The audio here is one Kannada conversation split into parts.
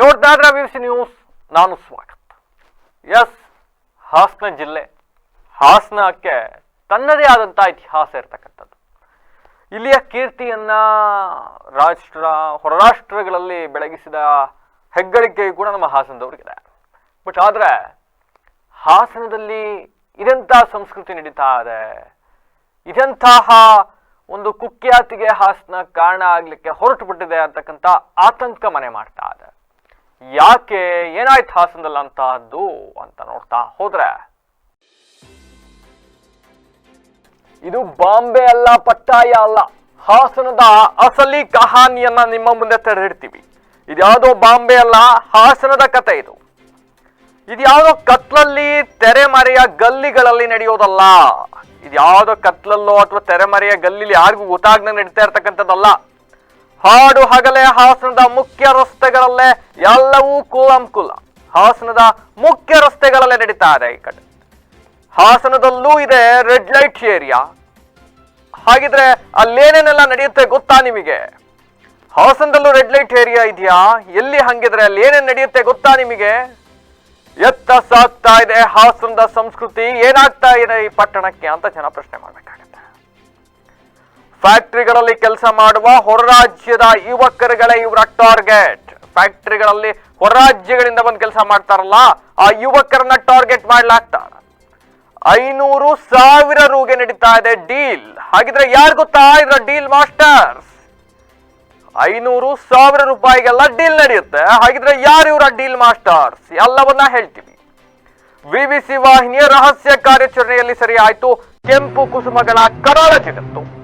ನೋಡ್ತಾ ಇದ್ರೆ ವಿ ಸಿ ನ್ಯೂಸ್ ನಾನು ಸ್ವಾಗತ. ಎಸ್ ಹಾಸನ ಜಿಲ್ಲೆ. ಹಾಸನಕ್ಕೆ ತನ್ನದೇ ಆದಂಥ ಇತಿಹಾಸ ಇರ್ತಕ್ಕಂಥದ್ದು. ಇಲ್ಲಿಯ ಕೀರ್ತಿಯನ್ನ ರಾಷ್ಟ್ರ ಹೊರರಾಷ್ಟ್ರಗಳಲ್ಲಿ ಬೆಳಗಿಸಿದ ಹೆಗ್ಗಳಿಕೆ ಕೂಡ ನಮ್ಮ ಹಾಸನದವ್ರಿಗಿದೆ. ಬಟ್ ಆದ್ರೆ, ಹಾಸನದಲ್ಲಿ ಇದೆಂಥ ಸಂಸ್ಕೃತಿ ನಡೀತಾ ಇದೆ? ಇದೆಂತಹ ಒಂದು ಕುಖ್ಯಾತಿಗೆ ಹಾಸನ ಕಾರಣ ಆಗ್ಲಿಕ್ಕೆ ಹೊರಟು ಬಿಟ್ಟಿದೆ ಅಂತಕ್ಕಂಥ ಆತಂಕ ಮನೆ ಮಾಡ್ತಾ ಇದೆ. ಯಾಕೆ ಏನಾಯ್ತು ಹಾಸನದಲ್ಲ ಅಂತಹದ್ದು ಅಂತ ನೋಡ್ತಾ ಹೋದ್ರೆ. ಇದು ಬಾಂಬೆ ಅಲ್ಲ, ಪಟ್ಟಾಯ ಅಲ್ಲ. ಹಾಸನದ ಅಸಲಿ ಕಹಾನಿಯನ್ನ ನಿಮ್ಮ ಮುಂದೆ ತೆರೆದಿಡ್ತೀವಿ. ಇದ್ಯಾವುದೋ ಬಾಂಬೆ ಅಲ್ಲ, ಹಾಸನದ ಕತೆ ಇದು. ಇದ್ಯಾವುದೋ ಕತ್ಲಲ್ಲಿ ತೆರೆಮರೆಯ ಗಲ್ಲಿಗಳಲ್ಲಿ ನಡೆಯೋದಲ್ಲ. ಇದ್ಯಾವುದೋ ಕತ್ಲಲ್ಲೋ ಅಥವಾ ತೆರೆಮರೆಯ ಗಲ್ಲಿಲಿ ಯಾರಿಗೂ ಗೊತ್ತಾಗ್ದಂಗೆ ನಡೀತಾ ಇರ್ತಕ್ಕಂಥದ್ದಲ್ಲ. ಹಾಡು ಹಗಲೇ ಹಾಸನದ ಮುಖ್ಯ ರಸ್ತೆಗಳಲ್ಲೇ ಎಲ್ಲವೂ ಕೂಲಂಕುಲ. ಹಾಸನದ ಮುಖ್ಯ ರಸ್ತೆಗಳಲ್ಲೇ ನಡೀತಾ ಇದೆ ಈ ಕಡೆ. ಹಾಸನದಲ್ಲೂ ಇದೆ ರೆಡ್ ಲೈಟ್ ಏರಿಯಾ. ಹಾಗಿದ್ರೆ ಅಲ್ಲೇನೇನೆಲ್ಲ ನಡೆಯುತ್ತೆ ಗೊತ್ತಾ ನಿಮಗೆ? ಹಾಸನದಲ್ಲೂ ರೆಡ್ ಲೈಟ್ ಏರಿಯಾ ಇದೆಯಾ? ಎಲ್ಲಿ ಹಂಗಿದ್ರೆ ಅಲ್ಲಿ ಏನೇನು ನಡೆಯುತ್ತೆ ಗೊತ್ತಾ ನಿಮಗೆ? ಎತ್ತ ಸಾಗ್ತಾ ಇದೆ ಹಾಸನದ ಸಂಸ್ಕೃತಿ. ಏನಾಗ್ತಾ ಇದೆ ಈ ಪಟ್ಟಣಕ್ಕೆ ಅಂತ ಜನ ಪ್ರಶ್ನೆ ಮಾಡ್ಬೇಕಾಗತ್ತೆ ಫ್ಯಾಕ್ಟರಿಗಳಲ್ಲಿ ಕೆಲಸ ಮಾಡುವ ಹೊರರಾಜ್ಯದ ಯುವಕರುಗಳೇ ಇವರ ಟಾರ್ಗೆಟ್. ಫ್ಯಾಕ್ಟರಿಗಳಲ್ಲಿ ಹೊರರಾಜ್ಯಗಳಿಂದ ಬಂದು ಕೆಲಸ ಮಾಡ್ತಾರಲ್ಲ, ಆ ಯುವಕರನ್ನ ಟಾರ್ಗೆಟ್ ಮಾಡ್ಲಾಗ್ತಾರೆ. ಐನೂರು ಸಾವಿರ ರೂಗೆ ನಡೀತಾ ಇದೆ ಡೀಲ್. ಹಾಗಿದ್ರೆ ಯಾರು ಗೊತ್ತಾ ಇದ್ರ ಡೀಲ್ ಮಾಸ್ಟರ್ಸ್? ಐನೂರು ಸಾವಿರ ರೂಪಾಯಿಗೆಲ್ಲ ಡೀಲ್ ನಡೆಯುತ್ತೆ. ಹಾಗಿದ್ರೆ ಯಾರು ಇವರ ಡೀಲ್ ಮಾಸ್ಟರ್ಸ್? ಎಲ್ಲವನ್ನ ಹೇಳ್ತೀವಿ. ವಿವಿಸಿ ವಾಹಿನಿಯ ರಹಸ್ಯ ಕಾರ್ಯಾಚರಣೆಯಲ್ಲಿ ಸರಿ ಆಯ್ತು ಕೆಂಪು ಕುಸುಮಗಳ ಕರಾಳ ಜಗತ್ತು.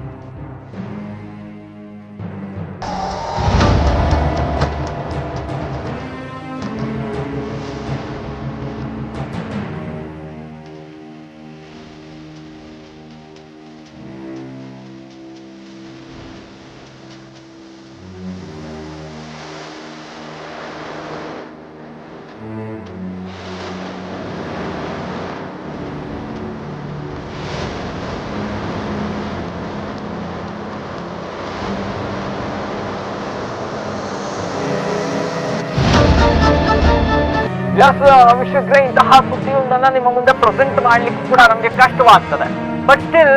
ಎಸ್ ವಿಶ್ವಗ್ರಹ ಇಂತಹ ಸುದ್ದಿಯೊಂದನ್ನ ನಿಮ್ಮ ಮುಂದೆ ಪ್ರೆಸೆಂಟ್ ಮಾಡ್ಲಿಕ್ಕೆ ಕೂಡ ನಮಗೆ ಕಷ್ಟವಾಗ್ತದೆ. ಬಟ್ ಸ್ಟಿಲ್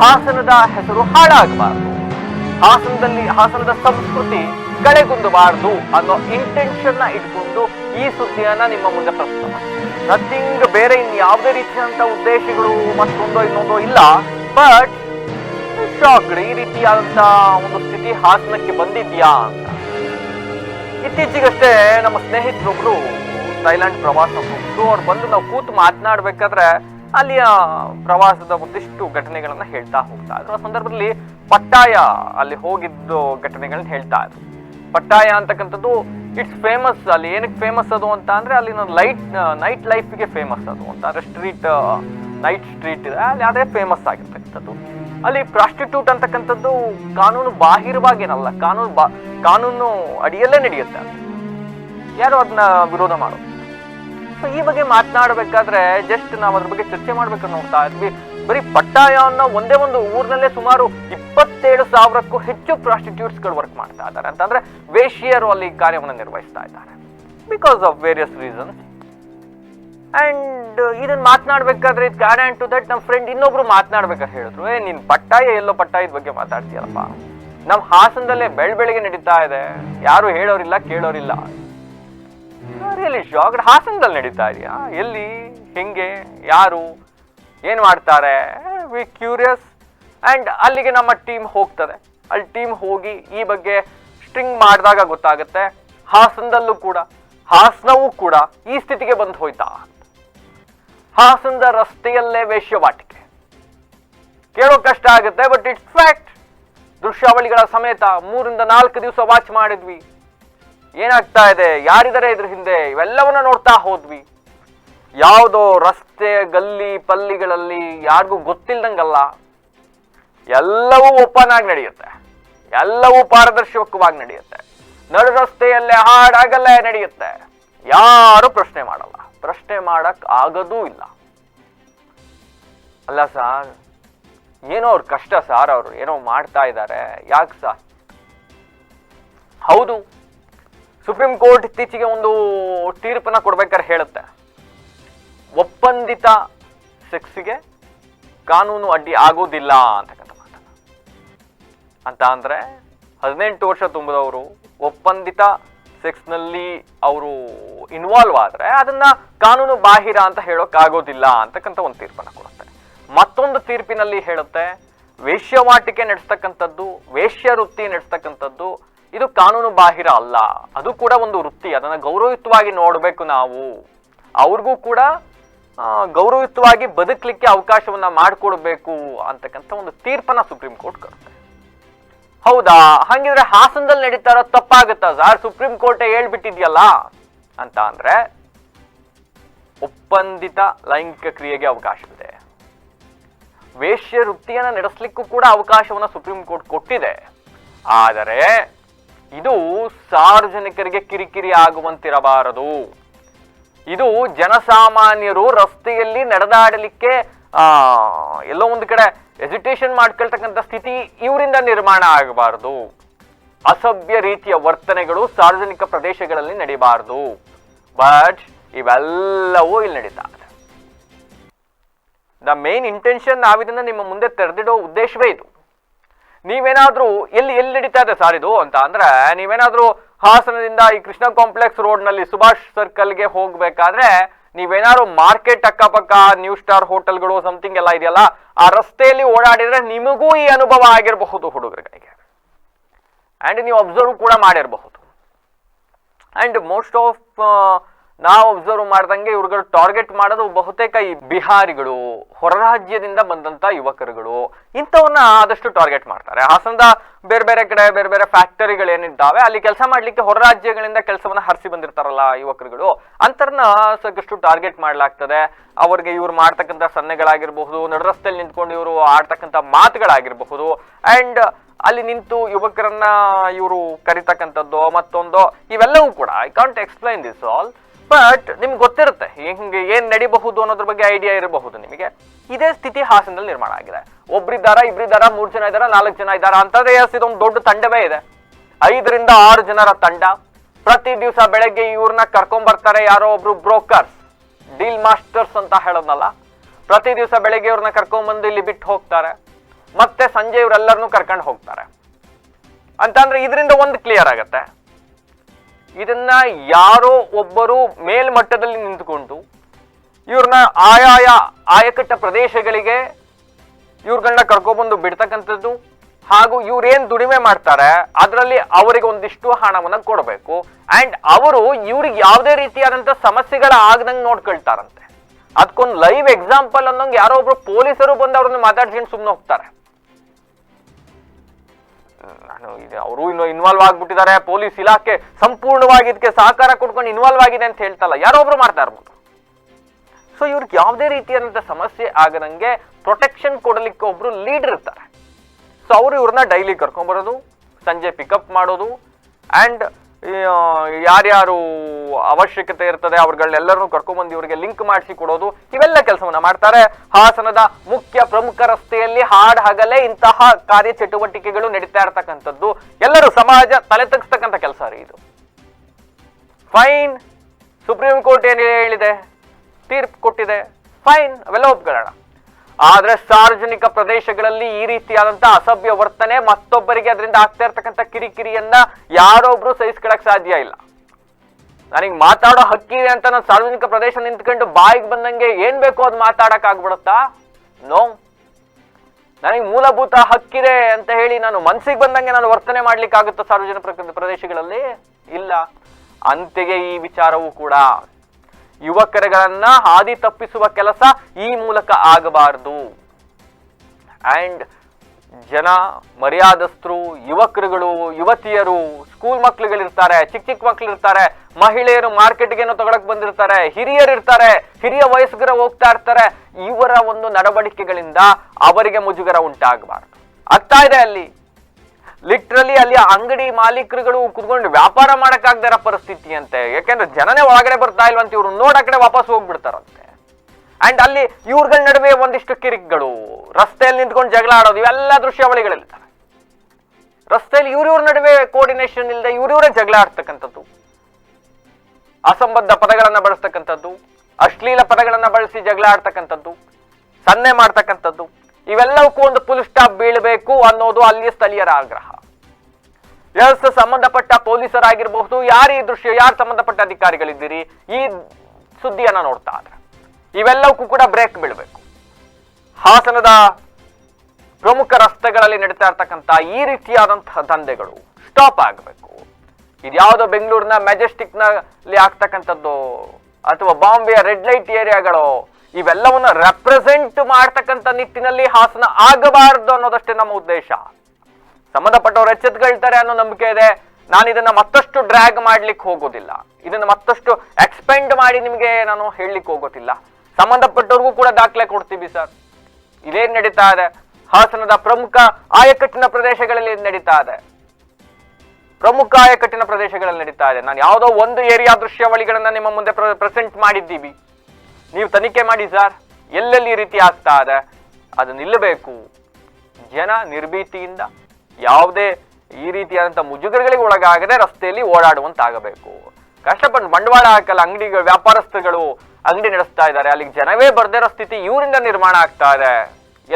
ಹಾಸನದ ಹೆಸರು ಹಾಳಾಗಬಾರದು. ಹಾಸನದಲ್ಲಿ, ಹಾಸನದ ಸಂಸ್ಕೃತಿ ಕಳೆಗುಂದಬಾರದು ಅನ್ನೋ ಇಂಟೆನ್ಷನ್ನ ಇಟ್ಕೊಂಡು ಈ ಸುದ್ದಿಯನ್ನ ನಿಮ್ಮ ಮುಂದೆ ಪ್ರಸ್ತುತ ನಥಿಂಗ್ ಬೇರೆ ಇನ್ ಯಾವುದೇ ರೀತಿಯಾದಂತ ಉದ್ದೇಶಗಳು ಮತ್ತೊಂದೋ ಇನ್ನೊಂದೋ ಇಲ್ಲ. ಬಟ್ ಶಾಕ್ಡ್ ಈ ರೀತಿಯಾದಂತ ಒಂದು ಸ್ಥಿತಿ ಹಾಸನಕ್ಕೆ ಬಂದಿದ್ಯಾ ಅಂತ. ಇತ್ತೀಚೆಗಷ್ಟೇ ನಮ್ಮ ಸ್ನೇಹಿತರೊಬ್ರು ಥೈಲ್ಯಾಂಡ್ ಪ್ರವಾಸ ಹೋಗ್ತು ಅವ್ರು ಬಂದು ನಾವು ಕೂತು ಮಾತನಾಡ್ಬೇಕಾದ್ರೆ ಅಲ್ಲಿಯ ಪ್ರವಾಸದ ಒಂದಿಷ್ಟು ಘಟನೆಗಳನ್ನ ಹೇಳ್ತಾ ಹೋಗ್ತಾ ಇದ್ರು. ಆ ಸಂದರ್ಭದಲ್ಲಿ ಪಟ್ಟಾಯ ಅಲ್ಲಿ ಹೋಗಿದ್ದು ಘಟನೆಗಳನ್ನ ಹೇಳ್ತಾ ಇದ್ರು. ಪಟ್ಟಾಯ ಅಂತಕ್ಕಂಥದ್ದು ಇಟ್ಸ್ ಫೇಮಸ್ ಅಲ್ಲಿ ಏನಕ್ಕೆ ಫೇಮಸ್ ಅದು ಅಂತ ಅಂದ್ರೆ ಅಲ್ಲಿನ ಲೈಟ್ ನೈಟ್ ಲೈಫ್ಗೆ ಫೇಮಸ್ ಅದು ಅಂತ. ಅಂದ್ರೆ ಸ್ಟ್ರೀಟ್ ನೈಟ್ ಸ್ಟ್ರೀಟ್ ಇದೆ. ಅಲ್ಲಿ ಅದೇ ಫೇಮಸ್ ಆಗಿರ್ತಕ್ಕಂಥದ್ದು. ಅಲ್ಲಿ ಪ್ರಾಸ್ಟಿಟ್ಯೂಟ್ ಅಂತಕ್ಕಂಥದ್ದು ಕಾನೂನು ಬಾಹಿರವಾಗೇನಲ್ಲ ಕಾನೂನು ಬಾ, ಕಾನೂನು ಅಡಿಯಲ್ಲೇ ನಡೆಯುತ್ತೆ. ಯಾರು ಅದನ್ನ ವಿರೋಧ ಮಾಡೋದು? ಸೊ, ಈ ಬಗ್ಗೆ ಮಾತನಾಡಬೇಕಾದ್ರೆ ಜಸ್ಟ್ ನಾವು ಅದ್ರ ಬಗ್ಗೆ ಚರ್ಚೆ ಮಾಡ್ಬೇಕು ನೋಡ್ತಾ ಇದ್ವಿ. ಬರೀ ಅನ್ನೋ ಒಂದೇ ಒಂದು ಊರಿನಲ್ಲೇ ಸುಮಾರು ಇಪ್ಪತ್ತೇಳು ಸಾವಿರಕ್ಕೂ ಹೆಚ್ಚು ಪ್ರಾಸ್ಟಿಟ್ಯೂಟ್ಸ್ಗಳು ವರ್ಕ್ ಮಾಡ್ತಾ ಇದ್ದಾರೆ. ಅಂತಂದ್ರೆ ವೇಷಿಯರು ಅಲ್ಲಿ ಕಾರ್ಯವನ್ನು ನಿರ್ವಹಿಸ್ತಾ ಇದ್ದಾರೆ. Because of various reasons and ಇದನ್ನ ಮಾತನಾಡ್ಬೇಕಾದ್ರೆ ಇದು ಕ್ಯಾನ್ ಟು ದಟ್ ನಮ್ಮ ಫ್ರೆಂಡ್ ಇನ್ನೊಬ್ರು ಮಾತನಾಡ್ಬೇಕಾದ್ರೆ ಹೇಳಿದ್ರು, ಏ, ನಿನ್ ಪಟ್ಟಾಯ, ಎಲ್ಲೋ ಪಟ್ಟಾಯದ ಬಗ್ಗೆ ಮಾತಾಡ್ತೀಯಲ್ಲಪ್ಪ? ನಮ್ಮ ಹಾಸನದಲ್ಲೇ ಬೆಳ್ ಬೆಳಿಗ್ಗೆ ನಡೀತಾ ಇದೆ. ಯಾರು ಹೇಳೋರಿಲ್ಲ, ಕೇಳೋರಿಲ್ಲ. ರಿಯಲಿ ಶಾಕ್ಡ್ ಹಾಸನದಲ್ಲಿ ನಡೀತಾ ಇದೆಯಾ? ಎಲ್ಲಿ? ಹೆಂಗೆ? ಯಾರು? ಏನು ಮಾಡ್ತಾರೆ? ವಿ ಕ್ಯೂರಿಯಸ್ ಆ್ಯಂಡ್ ಅಲ್ಲಿಗೆ ನಮ್ಮ ಟೀಮ್ ಹೋಗ್ತದೆ. ಅಲ್ಲಿ ಟೀಮ್ ಹೋಗಿ ಈ ಬಗ್ಗೆ ಸ್ಟ್ರಿಂಗ್ ಮಾಡಿದಾಗ ಗೊತ್ತಾಗುತ್ತೆ. ಹಾಸನದಲ್ಲೂ ಕೂಡ, ಹಾಸನವೂ ಕೂಡ ಈ ಸ್ಥಿತಿಗೆ ಬಂದು ಹೋಯ್ತಾ. ಹಾಸನದ ರಸ್ತೆಯಲ್ಲೇ ವೇಶ್ಯವಾಟಿಕೆ. ಕೇಳೋ ಕಷ್ಟ ಆಗುತ್ತೆ ಬಟ್ ಇಟ್ಸ್ ಫ್ಯಾಕ್ಟ್ ದೃಶ್ಯಾವಳಿಗಳ ಸಮೇತ ಮೂರಿಂದ ನಾಲ್ಕು ದಿವಸ ವಾಚ್ ಮಾಡಿದ್ವಿ. ಏನಾಗ್ತಾ ಇದೆ? ಯಾರಿದ್ದಾರೆ ಇದ್ರ ಹಿಂದೆ? ಇವೆಲ್ಲವನ್ನ ನೋಡ್ತಾ ಹೋದ್ವಿ. ಯಾವುದೋ ರಸ್ತೆ, ಗಲ್ಲಿ, ಪಲ್ಲಿಗಳಲ್ಲಿ ಯಾರಿಗೂ ಗೊತ್ತಿಲ್ದಂಗಲ್ಲ. ಎಲ್ಲವೂ ಓಪನ್ ಆಗಿ ನಡೆಯುತ್ತೆ. ಎಲ್ಲವೂ ಪಾರದರ್ಶಕವಾಗಿ ನಡೆಯುತ್ತೆ. ನಡು ರಸ್ತೆಯಲ್ಲೇ ಹಾಡಾಗಲ್ಲೇ ನಡೆಯುತ್ತೆ. ಯಾರು ಪ್ರಶ್ನೆ ಮಾಡಲ್ಲ. ಪ್ರಶ್ನೆ ಮಾಡಕ್ ಆಗದೂ ಇಲ್ಲ. ಅಲ್ಲ ಸಾರ್, ಏನೋ ಅವ್ರ ಕಷ್ಟ ಸಾರ್ ಅವರು. ಏನೋ ಮಾಡ್ತಾ ಇದ್ದಾರೆ ಯಾಕೆ ಸಾರ್? ಹೌದು. ಸುಪ್ರೀಂ ಕೋರ್ಟ್ ಇತ್ತೀಚೆಗೆ ಒಂದು ತೀರ್ಪನ್ನ ಕೊಡ್ಬೇಕಾದ್ರೆ ಹೇಳುತ್ತೆ. ಒಪ್ಪಂದಿತ ಸೆಕ್ಸ್ಗೆ ಕಾನೂನು ಅಡ್ಡಿ ಆಗೋದಿಲ್ಲ ಅಂತಕ್ಕಂಥ ಮಾತನ್ನ. ಅಂತ ಅಂದರೆ ಹದಿನೆಂಟು ವರ್ಷ ತುಂಬಿದವರು ಒಪ್ಪಂದಿತ ಸೆಕ್ಸ್ನಲ್ಲಿ ಅವರು ಇನ್ವಾಲ್ವ್ ಆದರೆ ಅದನ್ನು ಕಾನೂನು ಬಾಹಿರ ಅಂತ ಹೇಳೋಕ್ಕಾಗೋದಿಲ್ಲ ಅಂತಕ್ಕಂಥ ಒಂದು ತೀರ್ಪನ್ನು ಕೊಡುತ್ತೆ. ಮತ್ತೊಂದು ತೀರ್ಪಿನಲ್ಲಿ ಹೇಳುತ್ತೆ, ವೇಶ್ಯವಾಟಿಕೆ ನಡೆಸ್ತಕ್ಕಂಥದ್ದು ವೇಶ್ಯ ವೃತ್ತಿ ನಡೆಸ್ತಕ್ಕಂಥದ್ದು ಇದು ಕಾನೂನು ಬಾಹಿರ ಅಲ್ಲ. ಅದು ಕೂಡ ಒಂದು ವೃತ್ತಿ. ಅದನ್ನು ಗೌರವಯುತವಾಗಿ ನೋಡಬೇಕು ನಾವು. ಅವ್ರಿಗೂ ಕೂಡ ಗೌರವಯುತವಾಗಿ ಬದುಕಲಿಕ್ಕೆ ಅವಕಾಶವನ್ನ ಮಾಡಿಕೊಡ್ಬೇಕು ಅಂತಕ್ಕಂಥ ಒಂದು ತೀರ್ಪನ್ನ ಸುಪ್ರೀಂ ಕೋರ್ಟ್ ಕೊಡುತ್ತೆ. ಹೌದಾ? ಹಾಗಿದ್ರೆ ಹಾಸನದಲ್ಲಿ ನಡೀತಾ ಇರೋದು ತಪ್ಪಾಗುತ್ತಾ? ಸರ್ ಸುಪ್ರೀಂ ಕೋರ್ಟ್ ಹೇಳ್ಬಿಟ್ಟಿದ್ಯಲ್ಲ ಅಂತ ಅಂದ್ರೆ ಒಪ್ಪಂದಿತ ಲೈಂಗಿಕ ಕ್ರಿಯೆಗೆ ಅವಕಾಶವಿದೆ ವೇಶ್ಯ ವೃತ್ತಿಯನ್ನ ನಡೆಸಲಿಕ್ಕೂ ಕೂಡ ಅವಕಾಶವನ್ನ ಸುಪ್ರೀಂ ಕೋರ್ಟ್ ಕೊಟ್ಟಿದೆ. ಆದರೆ ಇದು ಸಾರ್ವಜನಿಕರಿಗೆ ಕಿರಿಕಿರಿ ಆಗುವಂತಿರಬಾರದು. ಇದು ಜನಸಾಮಾನ್ಯರು ರಸ್ತೆಯಲ್ಲಿ ನಡೆದಾಡಲಿಕ್ಕೆ ಎಲ್ಲೋ ಒಂದು ಕಡೆ ಎಜಿಟೇಷನ್ ಮಾಡ್ಕೊಳ್ತಕ್ಕಂಥ ಸ್ಥಿತಿ ಇವರಿಂದ ನಿರ್ಮಾಣ ಆಗಬಾರದು. ಅಸಭ್ಯ ರೀತಿಯ ವರ್ತನೆಗಳು ಸಾರ್ವಜನಿಕ ಪ್ರದೇಶಗಳಲ್ಲಿ ನಡೀಬಾರದು. ಬಟ್ ಇವೆಲ್ಲವೂ ಇಲ್ಲಿ ನಡೀತಾ ದ ಮೇನ್ ಇಂಟೆನ್ಷನ್ ನಾವಿದನ್ನು ನಿಮ್ಮ ಮುಂದೆ ತೆರೆದಿಡೋ ಉದ್ದೇಶವೇ ಇದು. ನೀವೇನಾದ್ರೂ ಎಲ್ಲಿ ಎಲ್ಲಿ ನಡೀತಾ ಇದೆ ಸರ್ ಇದು ಅಂತ ಅಂದ್ರೆ ನೀವೇನಾದ್ರೂ ಹಾಸನದಿಂದ ಈ ಕೃಷ್ಣ ಕಾಂಪ್ಲೆಕ್ಸ್ ರೋಡ್ನಲ್ಲಿ ಸುಭಾಷ್ ಸರ್ಕಲ್ಗೆ ಹೋಗ್ಬೇಕಾದ್ರೆ ನೀವೇನಾದ್ರು ಮಾರ್ಕೆಟ್ ಅಕ್ಕಪಕ್ಕ ನ್ಯೂ ಸ್ಟಾರ್ ಹೋಟೆಲ್ಗಳು ಸಮಥಿಂಗ್ ಎಲ್ಲ ಇದೆಯಲ್ಲ, ಆ ರಸ್ತೆಯಲ್ಲಿ ಓಡಾಡಿದ್ರೆ ನಿಮಗೂ ಈ ಅನುಭವ ಆಗಿರಬಹುದು ಹುಡುಗರಿಗೆ. ಅಂಡ್ ನೀವು ಅಬ್ಸರ್ವ್ ಕೂಡ ಮಾಡಿರಬಹುದು. ಅಂಡ್ ಮೋಸ್ಟ್ ಆಫ್ ನಾವು ಅಬ್ಸರ್ವ್ ಮಾಡ್ದಂಗೆ ಇವ್ರುಗಳು ಟಾರ್ಗೆಟ್ ಮಾಡೋದು ಬಹುತೇಕ ಈ ಬಿಹಾರಿಗಳು ಹೊರ ರಾಜ್ಯದಿಂದ ಬಂದಂತ ಯುವಕರುಗಳು. ಇಂಥವನ್ನ ಆದಷ್ಟು ಟಾರ್ಗೆಟ್ ಮಾಡ್ತಾರೆ. ಹಾಸನದ ಬೇರೆ ಬೇರೆ ಕಡೆ, ಬೇರೆ ಬೇರೆ ಫ್ಯಾಕ್ಟರಿಗಳು ಏನಿದ್ದಾವೆ, ಅಲ್ಲಿ ಕೆಲಸ ಮಾಡ್ಲಿಕ್ಕೆ ಹೊರ ರಾಜ್ಯಗಳಿಂದ ಕೆಲಸವನ್ನ ಹರಿಸಿ ಬಂದಿರ್ತಾರಲ್ಲ ಯುವಕರುಗಳು. ಅಂತರ್ನ ಸಾಕಷ್ಟು ಟಾರ್ಗೆಟ್ ಮಾಡ್ಲಾಗ್ತದೆ. ಅವ್ರಿಗೆ ಇವ್ರು ಮಾಡ್ತಕ್ಕಂಥ ಸನ್ನೆಗಳಾಗಿರಬಹುದು ನಡುರಸ್ತೆಯಲ್ಲಿ ನಿಂತ್ಕೊಂಡು ಇವರು ಆಡ್ತಕ್ಕಂಥ ಮಾತುಗಳಾಗಿರಬಹುದು. ಅಂಡ್ ಅಲ್ಲಿ ನಿಂತು ಯುವಕರನ್ನ ಇವರು ಕರಿತಕ್ಕಂಥದ್ದು ಮತ್ತೊಂದು, ಇವೆಲ್ಲವೂ ಕೂಡ. I can't explain this all but ನಿಮ್ಗೆ ಗೊತ್ತಿರುತ್ತೆ, ಹಿಂಗೆ ಏನ್ ನಡಿಬಹುದು ಅನ್ನೋದ್ರ ಬಗ್ಗೆ ಐಡಿಯಾ ಇರಬಹುದು ನಿಮಗೆ. ಇದೇ ಸ್ಥಿತಿ ಹಾಸನದಲ್ಲಿ ನಿರ್ಮಾಣ ಆಗಿದೆ. ಒಬ್ರಿದ್ದಾರ, ಇಬ್ರಿದ್ದಾರ, ಮೂರ್ ಜನ ಇದ್ದಾರ, ನಾಲ್ಕು ಜನ ಇದ್ದಾರ ಅಂತಂದ್ರೆ ಎಸ್ ಇದೊಂದು ದೊಡ್ಡ ತಂಡವೇ ಇದೆ. ಐದರಿಂದ ಆರು ಜನರ ತಂಡ. ಪ್ರತಿ ದಿವಸ ಬೆಳಗ್ಗೆ ಇವ್ರನ್ನ ಕರ್ಕೊಂಡ್ ಬರ್ತಾರೆ ಯಾರೋ ಒಬ್ರು ಬ್ರೋಕರ್ಸ್ ಡೀಲ್ ಮಾಸ್ಟರ್ಸ್ ಅಂತ ಹೇಳೋದ್ನಲ್ಲ. ಪ್ರತಿ ದಿವಸ ಬೆಳಗ್ಗೆ ಇವ್ರನ್ನ ಕರ್ಕೊಂಡ್ಬಂದು ಇಲ್ಲಿ ಬಿಟ್ಟು ಹೋಗ್ತಾರೆ. ಮತ್ತೆ ಸಂಜೆ ಇವರೆಲ್ಲರನ್ನೂ ಕರ್ಕೊಂಡು ಹೋಗ್ತಾರೆ. ಅಂತಂದ್ರೆ ಇದರಿಂದ ಒಂದು ಕ್ಲಿಯರ್ ಆಗತ್ತೆ. ಇದನ್ನ ಯಾರೋ ಒಬ್ಬರು ಮೇಲ್ಮಟ್ಟದಲ್ಲಿ ನಿಂತುಕೊಂಡು ಇವ್ರನ್ನ ಆಯಾಯ ಆಯಕಟ್ಟ ಪ್ರದೇಶಗಳಿಗೆ ಇವ್ರಗಳನ್ನ ಕರ್ಕೊಬಂದು ಬಿಡ್ತಕ್ಕಂಥದ್ದು ಹಾಗೂ ಇವ್ರೇನ್ ದುಡಿಮೆ ಮಾಡ್ತಾರೆ, ಅದರಲ್ಲಿ ಅವರಿಗೆ ಒಂದಿಷ್ಟು ಹಣವನ್ನು ಕೊಡಬೇಕು. ಅಂಡ್ ಅವರು ಇವ್ರಿಗೆ ಯಾವುದೇ ರೀತಿಯಾದಂಥ ಸಮಸ್ಯೆಗಳ ಆಗದಂಗೆ ನೋಡ್ಕೊಳ್ತಾರಂತೆ. ಅದಕ್ಕೊಂದು ಲೈವ್ ಎಕ್ಸಾಂಪಲ್ ಅನ್ನೋಂಗೆ ಯಾರೋ ಒಬ್ರು ಪೊಲೀಸರು ಬಂದು ಅವ್ರನ್ನ ಮಾತಾಡ್ಸ್ಕೊಂಡು ಸುಮ್ಮನೆ ಹೋಗ್ತಾರೆ. ಅವರು ಇನ್ನು ಇನ್ವಾಲ್ವ್ ಆಗ್ಬಿಟ್ಟಿದ್ದಾರೆ. ಪೊಲೀಸ್ ಇಲಾಖೆ ಸಂಪೂರ್ಣವಾಗಿ ಇದಕ್ಕೆ ಸಹಕಾರ ಕೊಡ್ಕೊಂಡು ಇನ್ವಾಲ್ವ್ ಆಗಿದೆ ಅಂತ ಹೇಳ್ತಲ್ಲ ಯಾರೋ ಒಬ್ರು ಮಾಡ್ತಾ ಇರ್ಬೋದು? ಸೊ ಇವ್ರಿಗೆ ಯಾವುದೇ ರೀತಿಯಾದಂಥ ಸಮಸ್ಯೆ ಆಗದಂಗೆ ಪ್ರೊಟೆಕ್ಷನ್ ಕೊಡಲಿಕ್ಕೆ ಒಬ್ರು ಲೀಡರ್ ಇರ್ತಾರೆ. ಸೊ ಅವರು ಇವ್ರನ್ನ ಡೈಲಿ ಕರ್ಕೊಂಬರೋದು, ಸಂಜೆ ಪಿಕಪ್ ಮಾಡೋದು ಆ್ಯಂಡ್ ಯಾರ್ಯಾರು ಅವಶ್ಯಕತೆ ಇರ್ತದೆ ಅವ್ರಗಳನ್ನೆಲ್ಲರನ್ನೂ ಕರ್ಕೊಂಡ್ಬಂದು ಇವರಿಗೆ ಲಿಂಕ್ ಮಾಡಿಸಿ ಕೊಡೋದು, ಇವೆಲ್ಲ ಕೆಲಸವನ್ನ ಮಾಡ್ತಾರೆ. ಹಾಸನದ ಮುಖ್ಯ ಪ್ರಮುಖ ರಸ್ತೆಯಲ್ಲಿ ಹಾಡ್ ಹಗಲೇ ಇಂತಹ ಕಾರ್ಯ ಚಟುವಟಿಕೆಗಳು ನಡೀತಾ ಇರ್ತಕ್ಕಂಥದ್ದು. ಎಲ್ಲರೂ ಸಮಾಜ ತಲೆ ತಗ್ಸ್ತಕ್ಕಂಥ ಕೆಲಸ ರೀ ಇದು. ಫೈನ್ ಸುಪ್ರೀಂ ಕೋರ್ಟ್ ಏನು ಹೇಳಿದೆ? ತೀರ್ಪು ಕೊಟ್ಟಿದೆ. ಫೈನ್ ಅವೆಲ್ಲ ಒಪ್ಕೊಳ್ಳೋಣ. ಆದ್ರೆ ಸಾರ್ವಜನಿಕ ಪ್ರದೇಶಗಳಲ್ಲಿ ಈ ರೀತಿಯಾದಂತ ಅಸಭ್ಯ ವರ್ತನೆ ಮತ್ತೊಬ್ಬರಿಗೆ ಅದರಿಂದ ಆಗ್ತಾ ಇರ್ತಕ್ಕಂಥ ಕಿರಿಕಿರಿಯನ್ನ ಯಾರೊಬ್ರು ಸಹಿಸ್ಕೊಳಕ್ ಸಾಧ್ಯ ಇಲ್ಲ. ನನಗೆ ಮಾತಾಡೋ ಹಕ್ಕಿದೆ ಅಂತ ನಾನು ಸಾರ್ವಜನಿಕ ಪ್ರದೇಶ ನಿಂತ್ಕೊಂಡು ಬಾಯಿಗೆ ಬಂದಂಗೆ ಏನ್ ಬೇಕೋ ಅದು ಮಾತಾಡಕ್ ಆಗ್ಬಿಡುತ್ತಾ? ನೋ. ನನಗೆ ಮೂಲಭೂತ ಹಕ್ಕಿದೆ ಅಂತ ಹೇಳಿ ನಾನು ಮನ್ಸಿಗೆ ಬಂದಂಗೆ ನಾನು ವರ್ತನೆ ಮಾಡ್ಲಿಕ್ಕೆ ಆಗುತ್ತಾ ಸಾರ್ವಜನಿಕ ಪ್ರ- ಪ್ರದೇಶಗಳಲ್ಲಿ? ಇಲ್ಲ. ಅಂತೆಗೆ ಈ ವಿಚಾರವೂ ಕೂಡ ಯುವಕರುಗಳನ್ನ ಹಾದಿ ತಪ್ಪಿಸುವ ಕೆಲಸ ಈ ಮೂಲಕ ಆಗಬಾರದು. ಅಂಡ್ ಜನ ಮರ್ಯಾದಸ್ಥರು, ಯುವಕರುಗಳು, ಯುವತಿಯರು ಸ್ಕೂಲ್ ಮಕ್ಳುಗಳಿರ್ತಾರೆ, ಚಿಕ್ಕ ಚಿಕ್ಕ ಮಕ್ಳು ಇರ್ತಾರೆ ಮಹಿಳೆಯರು ಮಾರ್ಕೆಟ್ಗೆ ಏನೋ ತಗೊಳಕ್ ಬಂದಿರ್ತಾರೆ, ಹಿರಿಯರು ಇರ್ತಾರೆ, ಹಿರಿಯ ವಯಸ್ಕರ ಹೋಗ್ತಾ ಇರ್ತಾರೆ, ಇವರ ಒಂದು ನಡವಳಿಕೆಗಳಿಂದ ಅವರಿಗೆ ಮುಜುಗರ ಉಂಟಾಗಬಾರ್ದು. ಆಗ್ತಾ ಇದೆ ಅಲ್ಲಿ. ಲಿಟ್ರಲಿ ಅಲ್ಲಿ ಅಂಗಡಿ ಮಾಲೀಕರುಗಳು ಕುತ್ಕೊಂಡು ವ್ಯಾಪಾರ ಮಾಡಕ್ಕಾಗ್ದಿರ ಪರಿಸ್ಥಿತಿ ಅಂತೆ. ಯಾಕೆಂದ್ರೆ ಜನನೇ ಒಳಗಡೆ ಬರ್ತಾ ಇಲ್ವಂತ, ಇವ್ರು ನೋಡ ಕಡೆ ವಾಪಸ್ ಹೋಗ್ಬಿಡ್ತಾರಂತೆ. ಅಂಡ್ ಅಲ್ಲಿ ಇವ್ರಗಳ ನಡುವೆ ಒಂದಿಷ್ಟು ಕಿರಿಕ್ಗಳು, ರಸ್ತೆಯಲ್ಲಿ ನಿಂತ್ಕೊಂಡು ಜಗಳ ಆಡೋದು, ಇವೆಲ್ಲ ದೃಶ್ಯಾವಳಿಗಳಿರ್ತಾರೆ ರಸ್ತೆಯಲ್ಲಿ ಇವ್ರಿವ್ರ ನಡುವೆ ಕೋರ್ಡಿನೇಷನ್ ಇಲ್ಲದೆ ಇವ್ರಿವ್ರೇ ಜಗಳ ಆಡ್ತಕ್ಕಂಥದ್ದು. ಅಸಂಬದ್ಧ ಪದಗಳನ್ನ ಬಳಸ್ತಕ್ಕಂಥದ್ದು, ಅಶ್ಲೀಲ ಪದಗಳನ್ನ ಬಳಸಿ ಜಗಳ ಆಡ್ತಕ್ಕಂಥದ್ದು, ಸನ್ನೆ ಮಾಡ್ತಕ್ಕಂಥದ್ದು. ಇವೆಲ್ಲವಕ್ಕೂ ಒಂದು ಫುಲ್ ಸ್ಟಾಪ್ ಬೀಳಬೇಕು ಅನ್ನೋದು ಅಲ್ಲಿಯ ಸ್ಥಳೀಯರ ಆಗ್ರಹ. ಎಸ್ ಸಂಬಂಧಪಟ್ಟ ಪೊಲೀಸರಾಗಿರಬಹುದು, ಯಾರು ಈ ದೃಶ್ಯ, ಯಾರು ಸಂಬಂಧಪಟ್ಟ ಅಧಿಕಾರಿಗಳಿದ್ದೀರಿ, ಈ ಸುದ್ದಿಯನ್ನು ನೋಡ್ತಾ ಇದ್ರೆ. ಇವೆಲ್ಲವಕ್ಕೂ ಕೂಡ ಬ್ರೇಕ್ ಬೀಳಬೇಕು. ಹಾಸನದ ಪ್ರಮುಖ ರಸ್ತೆಗಳಲ್ಲಿ ನಡೀತಾ ಇರ್ತಕ್ಕಂಥ ಈ ರೀತಿಯಾದಂತಹ ದಂಧೆಗಳು ಸ್ಟಾಪ್ ಆಗಬೇಕು. ಇದ್ಯಾವುದೋ ಬೆಂಗಳೂರಿನ ಮೆಜೆಸ್ಟಿಕ್ನಲ್ಲಿ ಆಗ್ತಕ್ಕಂಥದ್ದು, ಅಥವಾ ಬಾಂಬೆಯ ರೆಡ್ ಲೈಟ್ ಏರಿಯಾಗಳು ಇವೆಲ್ಲವನ್ನ ರೆಪ್ರೆಸೆಂಟ್ ಮಾಡ್ತಕ್ಕಂಥ ನಿಟ್ಟಿನಲ್ಲಿ ಹಾಸನ ಆಗಬಾರದು ಅನ್ನೋದಷ್ಟೇ ನಮ್ಮ ಉದ್ದೇಶ. ಸಂಬಂಧಪಟ್ಟವ್ರು ಎಚ್ಚೆತ್ಕೊಳ್ತಾರೆ ಅನ್ನೋ ನಂಬಿಕೆ ಇದೆ. ನಾನು ಇದನ್ನ ಮತ್ತಷ್ಟು ಡ್ರ್ಯಾಗ್ ಮಾಡ್ಲಿಕ್ಕೆ ಹೋಗೋದಿಲ್ಲ. ಇದನ್ನ ಮತ್ತಷ್ಟು ಎಕ್ಸ್ಪೆಂಡ್ ಮಾಡಿ ನಿಮಗೆ ನಾನು ಹೇಳಲಿಕ್ಕೆ ಹೋಗೋದಿಲ್ಲ. ಸಂಬಂಧಪಟ್ಟವ್ರಿಗೂ ಕೂಡ ದಾಖಲೆ ಕೊಡ್ತೀವಿ ಸರ್. ಇದೇನ್ ನಡೀತಾ ಇದೆ? ಹಾಸನದ ಪ್ರಮುಖ ಆಯಕಟ್ಟಿನ ಪ್ರದೇಶಗಳಲ್ಲಿ ನಡೀತಾ ಇದೆ. ಪ್ರಮುಖ ಆಯಕಟ್ಟಿನ ಪ್ರದೇಶಗಳಲ್ಲಿ ನಡೀತಾ ಇದೆ. ನಾನು ಯಾವುದೋ ಒಂದು ಏರಿಯಾ ದೃಶ್ಯಾವಳಿಗಳನ್ನ ನಿಮ್ಮ ಮುಂದೆ ಪ್ರೆಸೆಂಟ್ ಮಾಡಿದ್ದೀವಿ. ನೀವು ತನಿಖೆ ಮಾಡಿ ಸರ್. ಎಲ್ಲೆಲ್ಲಿ ಈ ರೀತಿ ಆಗ್ತಾ ಇದೆ? ಅದು ನಿಲ್ಲಬೇಕು. ಜನ ನಿರ್ಭೀತಿಯಿಂದ ಯಾವುದೇ ಈ ರೀತಿಯಾದಂಥ ಮುಜುಗರಗಳಿಗೆ ಒಳಗಾಗದೆ ರಸ್ತೆಯಲ್ಲಿ ಓಡಾಡುವಂತಾಗಬೇಕು. ಕಷ್ಟಪಟ್ಟು ಬಂಡವಾಳ ಹಾಕಲ್ಲ ಅಂಗಡಿಗಳು ವ್ಯಾಪಾರಸ್ಥಗಳು ಅಂಗಡಿ ನಡೆಸ್ತಾ ಇದ್ದಾರೆ. ಅಲ್ಲಿಗೆ ಜನವೇ ಬರ್ದೇ ಇರೋ ಸ್ಥಿತಿ ಇವರಿಂದ ನಿರ್ಮಾಣ ಆಗ್ತಾ ಇದೆ.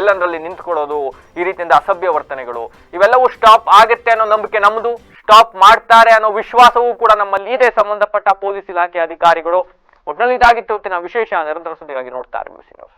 ಎಲ್ಲಂದ್ರಲ್ಲಿ ನಿಂತ್ಕೊಳ್ಳೋದು, ಈ ರೀತಿಯಿಂದ ಅಸಭ್ಯ ವರ್ತನೆಗಳು, ಇವೆಲ್ಲವೂ ಸ್ಟಾಪ್ ಆಗುತ್ತೆ ಅನ್ನೋ ನಂಬಿಕೆ ನಮ್ಮದು. ಸ್ಟಾಪ್ ಮಾಡ್ತಾರೆ ಅನ್ನೋ ವಿಶ್ವಾಸವೂ ಕೂಡ ನಮ್ಮಲ್ಲಿ ಇದೆ. ಸಂಬಂಧಪಟ್ಟ ಪೊಲೀಸ್ ಇಲಾಖೆ ಅಧಿಕಾರಿಗಳು ಒಟ್ಟಿನಲ್ಲಿ ಇದಾಗಿತ್ತು ನಾವು ವಿಶೇಷ ನಿರಂತರ ಸುದ್ದಿಗಾಗಿ ನೋಡ್ತಾ ಇರ್ಬೇಕು